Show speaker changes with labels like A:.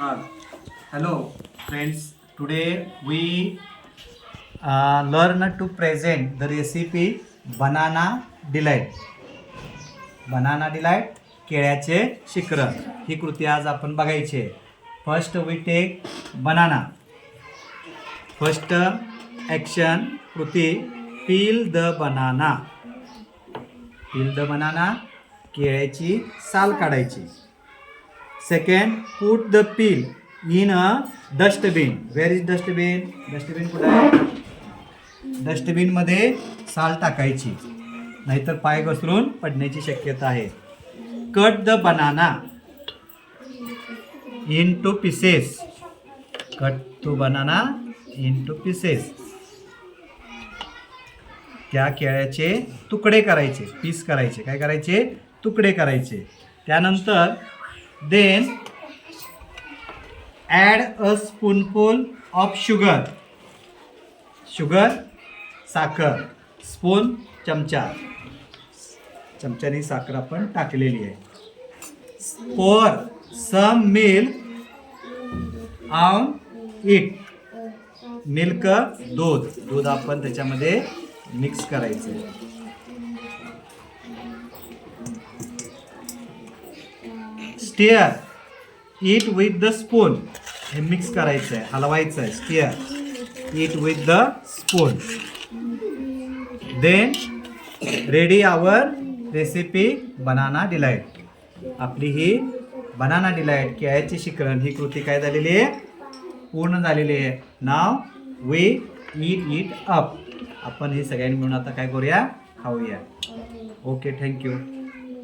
A: Uh, hello, friends. Today we uh, learn to present the recipe banana delight. Banana delight केळ्याचे शिखर. ही कृती आज आपण बघायची आहे. First we take banana first action कृती peel the banana peel the banana केळ्याची साल काढायची. Second put the peel in a dustbin where is dustbin dustbin कुठं आहे? डस्टबिनमध्ये साल टाकायची. नाहीतर पाय घसरून पडण्याची शक्यता आहे. Cut the banana in two pieces cut two banana in two pieces त्या केळ्याचे तुकडे करायचे पीस करायचे. काय करायचे? तुकडे करायचे. त्यानंतर then add a spoonful of sugar sugar साखर. स्पून चमचा. चमच्याने साखर आपण टाकलेली आहे. Pour some milk on it milk दूध. दूध आपण त्याच्यामध्ये मिक्स करायचं stir it with the spoon हे मिक्स करायचं आहे हलवायचं आहे stir it with the spoon then ready our recipe banana delight आपली ही बनाना डिलाईट केळ्याची शिकरण. ही कृती काय झालेली आहे? पूर्ण झालेली आहे. Now we eat it up आपण हे सगळ्यांनी मिळून आता काय करूया? खाऊया. Okay thank you